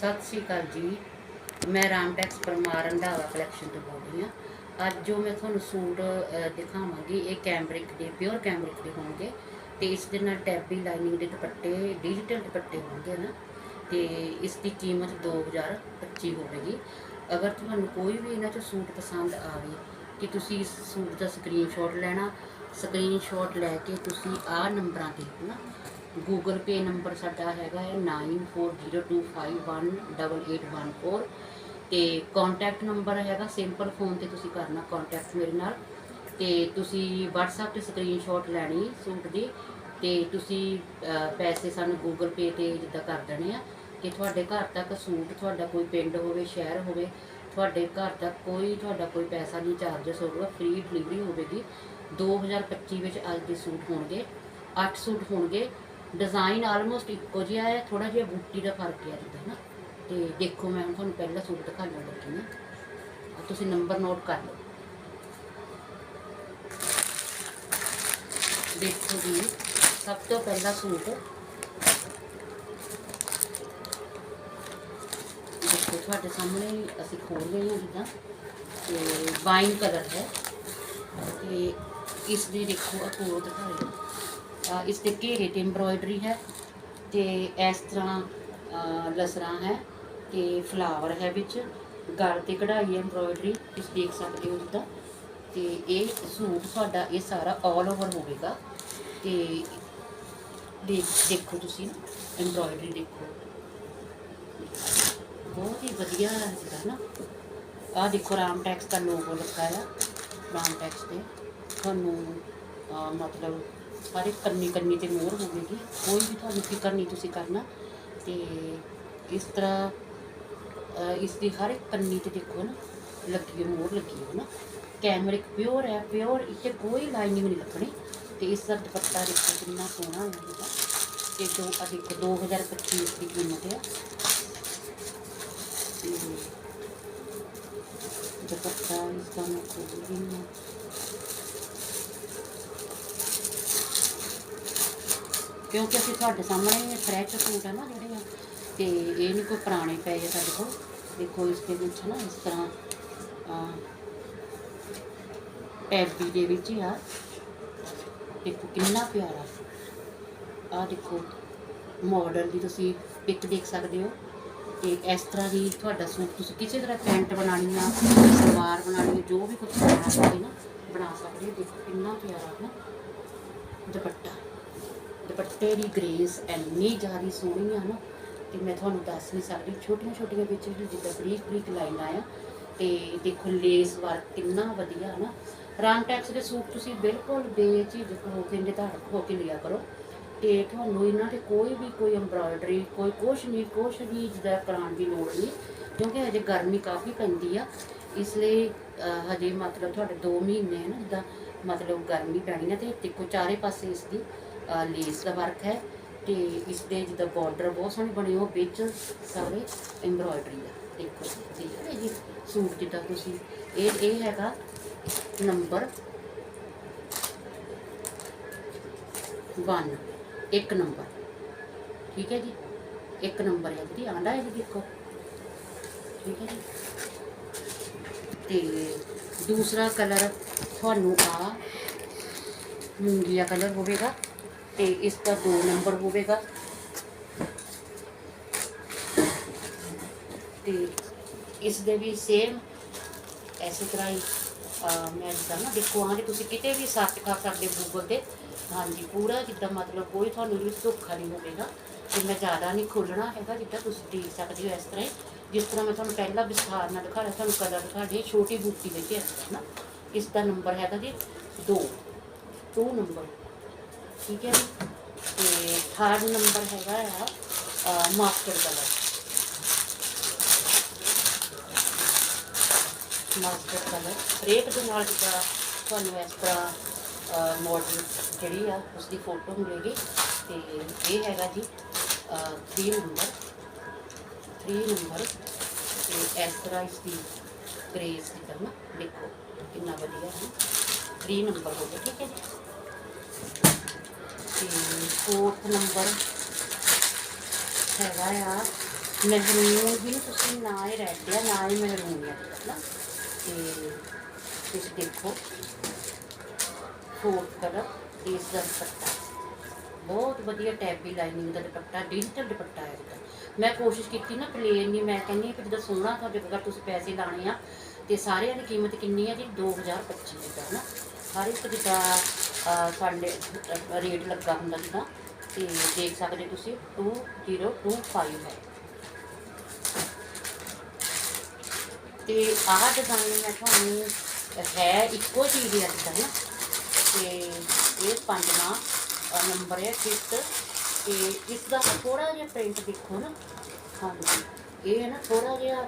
ਸਤਿ ਸ਼੍ਰੀ ਅਕਾਲ ਜੀ। ਮੈਂ ਰਾਮਟੈਕਸ ਪਰਮਾਰ ਰੰਧਾਵਾ ਕਲੈਕਸ਼ਨ ਤੋਂ ਬੋਲ ਰਹੀ ਹਾਂ। ਅੱਜ ਜੋ ਮੈਂ ਤੁਹਾਨੂੰ ਸੂਟ ਦਿਖਾਵਾਂਗੀ, ਇਹ ਕੈਂਬਰਿਕ ਦੇ ਪਿਓਰ ਕੈਂਬਰਿਕ ਦੇ ਹੋਣਗੇ ਤੇ ਇਸ ਦੇ ਨਾਲ ਟੈਬੀ ਲਾਈਨਿੰਗ ਦੇ ਦੁਪੱਟੇ ਡਿਜੀਟਲ ਦੁਪੱਟੇ ਹੋਣਗੇ ਨਾ। ਤੇ ਇਸ ਦੀ ਕੀਮਤ 2025 ਹੋਵੇਗੀ। ਅਗਰ ਤੁਹਾਨੂੰ ਕੋਈ ਵੀ ਇਹਨਾਂ ਚੋਂ ਸੂਟ ਪਸੰਦ ਆਵੇ ਕਿ ਤੁਸੀਂ ਇਸ ਸੂਟ ਦਾ ਸਕਰੀਨਸ਼ਾਟ ਲੈਣਾ ਸਕਰੀਨਸ਼ਾਟ ਲੈ ਕੇ ਤੁਸੀਂ ਆਹ ਨੰਬਰਾਂ ਤੇ ਨਾ ਗੂਗਲ ਪੇ ਨੰਬਰ ਸਾਡਾ ਹੈਗਾ ਹੈ 9402518814 ਤੇ ਕੰਟੈਕਟ ਨੰਬਰ ਹੈਗਾ ਸਿੰਪਲ ਫੋਨ ਤੇ ਤੁਸੀਂ ਕਰਨਾ ਕੰਟੈਕਟ ਮੇਰੇ ਨਾਲ ਤੇ ਤੁਸੀਂ WhatsApp ਤੇ ਸਕਰੀਨਸ਼ਾਟ ਲੈਣੀ ਸੂਟ ਦੀ ਤੇ ਤੁਸੀਂ ਪੈਸੇ ਸਾਨੂੰ ਗੂਗਲ ਪੇ ਤੇ ਜਿੱਦਾਂ ਕਰ ਦੇਣੇ ਆ ਕਿ ਤੁਹਾਡੇ ਘਰ ਤੱਕ ਸੂਟ ਤੁਹਾਡਾ ਕੋਈ ਪਿੰਡ ਹੋਵੇ, ਸ਼ਹਿਰ ਹੋਵੇ, ਤੁਹਾਡੇ ਘਰ ਤੱਕ ਕੋਈ ਤੁਹਾਡਾ ਕੋਈ ਪੈਸਾ ਨਹੀਂ ਚਾਰਜਸ ਹੋਊਗਾ ਫ੍ਰੀ ਡਿਲੀਵਰੀ ਹੋਵੇਗੀ। 2025 ਵਿੱਚ ਅੱਜ ਦੇ ਸੂਟ ਹੋਣਗੇ 8 ਸੂਟ ਹੋਣਗੇ ਡਿਜ਼ਾਈਨ ਆਲਮੋਸਟ ਇੱਕੋ ਜਿਹਾ ਹੈ ਥੋੜਾ ਜਿਹਾ ਬੂਟੀ ਦਾ ਫ਼ਰਕ ਹੈ ਜਿੱਦਾਂ ਨਾ। ਤੇ ਦੇਖੋ, ਮੈਂ ਹੁਣ ਤੁਹਾਨੂੰ ਪਹਿਲਾ ਸੂਟ ਦਿਖਾਉਣ ਲੱਗੀ ਨਾ ਆਹ ਤੁਸੀਂ ਨੰਬਰ ਨੋਟ ਕਰ ਲਓ। ਦੇਖੋ ਜੀ, ਸਭ ਤੋਂ ਪਹਿਲਾ ਸੂਟ। ਦੇਖੋ, ਤੁਹਾਡੇ ਸਾਹਮਣੇ ਹੀ ਅਸੀਂ ਖੋਲ ਰਹੇ ਹਾਂ ਜਿੱਦਾਂ। ਤੇ ਵਾਈਨ ਕਲਰ ਹੈ। ਤੇ ਇਸ ਦੀ ਦੇਖੋ ਆ ਕੋਲ ਦਿਖਾਓ ਅਹ ਇਸ ਦੇ ਘੇਰੇ ਤੇ ਐਮਬ੍ਰੋਇਡਰੀ ਹੈ ਤੇ ਇਸ ਤਰ੍ਹਾਂ, ਅਹ, ਲਸਰਾਂ ਹੈ ਤੇ ਫਲਾਵਰ ਹੈ ਵਿੱਚ। ਗਲ ਤੇ ਕਢਾਈ ਐਮਬ੍ਰੋਇਡਰੀ ਤੁਸੀਂ ਦੇਖ ਸਕਦੇ ਹੋ ਜਿੱਦਾਂ। ਤੇ ਇਹ ਸੂਟ ਤੁਹਾਡਾ ਇਹ ਸਾਰਾ ਆਲ ਓਵਰ ਹੋਵੇਗਾ। ਤੇ ਦੇਖੋ ਤੁਸੀਂ ਐਮਬ੍ਰੋਇਡਰੀ ਦੇਖੋ। ਬਹੁਤ ਹੀ ਵਧੀਆ ਹੈ ਨਾ। ਆਹ ਦੇਖੋ ਰਾਮਟੈਕਸ ਦਾ ਲੋਗੋ ਲੱਗਾ ਆ। ਰਾਮਟੈਕਸ ਤੇ। ਤੁਹਾਨੂੰ ਮਤਲਬ ਸਾਰੇ ਕੰਨੀ ਕੰਨੀ ਤੇ ਮੋਹਰ ਹੋਵੇਗੀ। ਕੋਈ ਵੀ ਤੁਹਾਨੂੰ ਫਿਕਰ ਨਹੀਂ ਤੁਸੀਂ ਕਰਨਾ। ਤੇ ਇਸ ਤਰ੍ਹਾਂ ਅਹ ਇਸ ਦੀ ਹਰ ਇੱਕ ਕੰਨੀ ਤੇ ਦੇਖੋ ਨਾ, ਲੱਗੀ ਹੋਈ ਮੋਹਰ ਲੱਗੀ ਹੈ ਨਾ। ਕੈਮਰਿਕ ਪਿਓਰ ਹੈ, ਪਿਓਰ ਇੱਥੇ ਕੋਈ ਲਾਈਨਿੰਗ ਨਹੀਂ ਲੱਗਣੀ। ਤੇ ਇਸ ਦਾ ਦੁਪੱਟਾ ਦੇਖੋ ਕਿੰਨਾ ਸੋਹਣਾ ਹੈ ਇਹਦਾ। ਤੇ ਜੋ ਆ 2025 ਦੀ ਕੀਮਤ ਹੈ। ਤੇ ਦੁਪੱਟਾ ਇਸ ਦਾ ਮੈਂ ਖੋਲ ਰਹੀ ਹਾਂ। ਕਿਉਂਕਿ ਅਸੀਂ ਤੁਹਾਡੇ ਸਾਹਮਣੇ ਫਰੈਸ਼ ਸੂਟ ਹੈ ਨਾ ਜਿਹੜੇ ਆ ਤੇ ਇਹ ਨਹੀਂ ਕੋਈ ਪੁਰਾਣੇ ਪਏ ਆ ਸਾਡੇ ਕੋਲ। ਦੇਖੋ ਇਸ ਦੇ ਵਿੱਚ ਨਾ ਇਸ ਤਰ੍ਹਾਂ ਆ ਟੈਬੀ ਦੇ ਵਿੱਚ ਆ। ਦੇਖੋ ਕਿੰਨਾ ਪਿਆਰਾ। ਆ ਦੇਖੋ ਮਾਡਲ ਦੀ ਤੁਸੀਂ ਪਿਕ ਦੇਖ ਸਕਦੇ ਹੋ। ਤੇ ਇਸ ਤਰ੍ਹਾਂ ਦੀ ਤੁਹਾਡਾ ਸੂਟ ਤੁਸੀਂ ਕਿਸੇ ਤਰ੍ਹਾਂ ਪੈਂਟ ਬਣਾਉਣੀ ਆ, ਸਲਵਾਰ ਬਣਾਉਣੀ ਆ, ਜੋ ਵੀ ਕੁਝ ਬਣਾਉਣਾ ਹੋਵੇ ਨਾ, ਬਣਾ ਸਕਦੇ ਹੋ। ਦੇਖੋ ਕਿੰਨਾ ਪਿਆਰਾ ਨਾ ਦੁਪੱਟਾ। ਦੁਪੱਟੇ ਦੀ ਗ੍ਰੇਸ ਇੰਨੀ ਜ਼ਿਆਦਾ ਸੋਹਣੀ ਆ ਨਾ ਕਿ ਮੈਂ ਤੁਹਾਨੂੰ ਦੱਸ ਨਹੀਂ ਸਕਦੀ ਛੋਟੀਆਂ ਛੋਟੀਆਂ ਵਿੱਚ ਜਿੱਦਾਂ ਬਰੀਕ ਬਰੀਕ ਲਾਈਨਾਂ ਆ, ਤੇ ਦੇਖੋ ਲੇਸ ਵਰਕ ਕਿੰਨਾ ਵਧੀਆ ਨਾ। ਰਾਮਟੈਕਸ ਦੇ ਸੂਟ ਤੁਸੀਂ ਬਿਲਕੁਲ ਬੇਝਿਜਕ ਹੋ ਕੇ ਨਿਧਾੜਕ ਹੋ ਕੇ ਲਿਆ ਕਰੋ, ਤੇ ਤੁਹਾਨੂੰ ਇਹਨਾਂ ਤੇ ਕੋਈ ਵੀ ਕੋਈ ਐਮਬ੍ਰਾਇਡਰੀ ਕੋਈ ਕੁਛ ਨਹੀਂ, ਕੁਛ ਵੀ ਜਿੱਦਾਂ ਕਰਾਉਣ ਦੀ ਲੋੜ ਨਹੀਂ, ਕਿਉਂਕਿ ਹਜੇ ਗਰਮੀ ਕਾਫੀ ਪੈਂਦੀ ਆ, ਇਸ ਲਈ ਹਜੇ ਮਤਲਬ ਤੁਹਾਡੇ 2 ਮਹੀਨੇ ਹੈ ਨਾ, ਜਿੱਦਾਂ ਮਤਲਬ ਗਰਮੀ ਪੈਣੀ ਆ, ਤੇ ਦੇਖੋ ਚਾਰੇ ਪਾਸੇ ਇਸ ਦੀ। ਲੇਸ ਦਾ ਵਰਕ ਹੈ ਤੇ ਇਸ ਦੇ ਜਿੱਦਾਂ ਬਾਰਡਰ ਬਹੁਤ ਸੋਹਣੇ ਬਣੇ ਹੋ ਵਿੱਚ ਸਾਰੇ ਐਮਬ੍ਰਾਇਡਰੀ ਦਾ ਦੇਖੋ ਠੀਕ ਹੈ ਜੀ? ਸੂਟ ਜਿੱਦਾਂ ਤੁਸੀਂ, ਇਹ ਇਹ ਹੈਗਾ ਨੰਬਰ 1 ਇੱਕ ਨੰਬਰ ਠੀਕ ਹੈ ਜੀ? ਇੱਕ ਨੰਬਰ ਹੈ ਜੀ ਆਂਦਾ ਹੈ ਜੀ ਦੇਖੋ। ਠੀਕ ਹੈ ਜੀ? ਤੇ ਦੂਸਰਾ ਕਲਰ ਤੁਹਾਨੂੰ ਆ, ਮੂੰਗੀਆ ਕਲਰ ਹੋਵੇਗਾ। ਤੇ ਇਸ ਦਾ 2 ਨੰਬਰ ਹੋਵੇਗਾ। ਤੇ ਇਸ ਦੇ ਵੀ ਸੇਮ ਐਸੀ ਤਰ੍ਹਾਂ ਹੀ ਮੈਂ ਜਿੱਦਾਂ ਨਾ ਦੇਖੋ, ਹਾਂ ਜੀ, ਤੁਸੀਂ ਕਿਤੇ ਵੀ ਸਰਚ ਕਰ ਸਕਦੇ ਹੋ ਗੂਗਲ ਤੇ। ਹਾਂਜੀ ਪੂਰਾ ਜਿੱਦਾਂ ਮਤਲਬ ਕੋਈ ਤੁਹਾਨੂੰ ਇਹਦੇ ਵਿੱਚ ਧੋਖਾ ਨਹੀਂ ਹੋਵੇਗਾ ਤੇ ਮੈਂ ਜ਼ਿਆਦਾ ਨਹੀਂ ਖੋਲਣਾ ਹੈਗਾ ਜਿੱਦਾਂ ਤੁਸੀਂ ਦੇਖ ਸਕਦੇ ਹੋ ਇਸ ਤਰ੍ਹਾਂ ਹੀ। ਜਿਸ ਤਰ੍ਹਾਂ ਮੈਂ ਤੁਹਾਨੂੰ ਪਹਿਲਾਂ ਵਿਸਥਾਰ ਨਾਲ ਦਿਖਾਇਆ ਤੁਹਾਨੂੰ ਕਲਰ ਦਿਖਾ ਰਹੀ ਛੋਟੀ ਬੂਟੀ ਵਿੱਚ ਇਸ ਤਰ੍ਹਾਂ ਨਾ। ਇਸ ਦਾ ਨੰਬਰ ਹੈਗਾ ਜੀ 2 2 ਨੰਬਰ ਠੀਕ ਹੈ ਜੀ। ਤੇ ਥਰਡ ਨੰਬਰ ਹੈਗਾ ਆ master colour master colour rate ਦੇ ਨਾਲ ਜਿਹੜਾ ਤੁਹਾਨੂੰ ਇਸ ਤਰ੍ਹਾਂ ਮਾਡਲ ਜਿਹੜੀ ਆ ਉਸ ਦੀ ਫੋਟੋ ਮਿਲੇਗੀ। ਤੇ ਇਹ ਹੈਗਾ ਜੀ 3 ਨੰਬਰ 3 ਨੰਬਰ ਤੇ ਇਸ ਤਰ੍ਹਾਂ ਇਸ ਦੀ ਗ੍ਰੇਸ ਦੀ ਤਰ੍ਹਾਂ ਦੇਖੋ, ਕਿੰਨਾ ਵਧੀਆ ਹੈ। 3 ਨੰਬਰ ਹੋ ਗਿਆ, ਠੀਕ ਹੈ ਜੀ। ਤੇ ਫੋਰਥ ਨੰਬਰ ਹੈਗਾ ਆ। ਮਹਿਰੂਨ ਵੀ ਨਾ ਤੁਸੀਂ ਨਾ ਹੀ ਰੈੱਡ ਆ ਨਾ ਹੀ ਮਹਿਰੂਨ ਆ ਨਾ ਤੇ ਤੁਸੀਂ ਦੇਖੋ ਫੋਰਥ ਕਲਰ ਇਸ ਦਾ ਦੁਪੱਟਾ। ਬਹੁਤ ਵਧੀਆ ਟੈਬੀ ਲਾਈਨਿੰਗ ਦਾ ਦੁਪੱਟਾ ਡਿਜੀਟਲ ਦੁਪੱਟਾ ਹੈ ਇਹਦਾ। ਮੈਂ ਕੋਸ਼ਿਸ਼ ਕੀਤੀ ਨਾ ਪਲੇਨ ਨਹੀਂ ਮੈਂ ਕਹਿੰਦੀ ਹਾਂ ਕਿ ਜਦੋਂ ਸੋਹਣਾ ਤੁਹਾਡੇ ਕੋਲ ਤੁਸੀਂ ਪੈਸੇ ਲਾਣੇ ਆ ਤੇ ਸਾਰਿਆਂ ਦੀ ਕੀਮਤ ਕਿੰਨੀ ਹੈ ਜੀ? 2025 ਦਾ ਨਾ ਹਰ ਇੱਕ ਜਿੱਦਾਂ ਅਹ, ਸਾਡੇ ਰੇਟ ਲੱਗਾ ਹੁੰਦਾ ਜਿੱਦਾਂ ਤੇ ਦੇਖ ਸਕਦੇ ਤੁਸੀਂ 2025 ਹੈ। ਤੇ ਆਹ ਡਿਜ਼ਾਈਨ ਮੈਂ ਤੁਹਾਨੂੰ ਹੈ ਇੱਕੋ ਚੀਜ਼ ਹੀ ਅੱਜ ਨਾ ਤੇ ਇਹ ਪੰਜਵਾਂ ਅਹ, ਨੰਬਰ ਹੈ ਫਿਫਥ ਤੇ ਇਸ ਦਾ ਥੋੜਾ ਜਿਹਾ ਪ੍ਰਿੰਟ ਦੇਖੋ ਨਾ। ਹਾਂਜੀ ਇਹ ਹੈ ਨਾ ਥੋੜਾ ਜਿਹਾ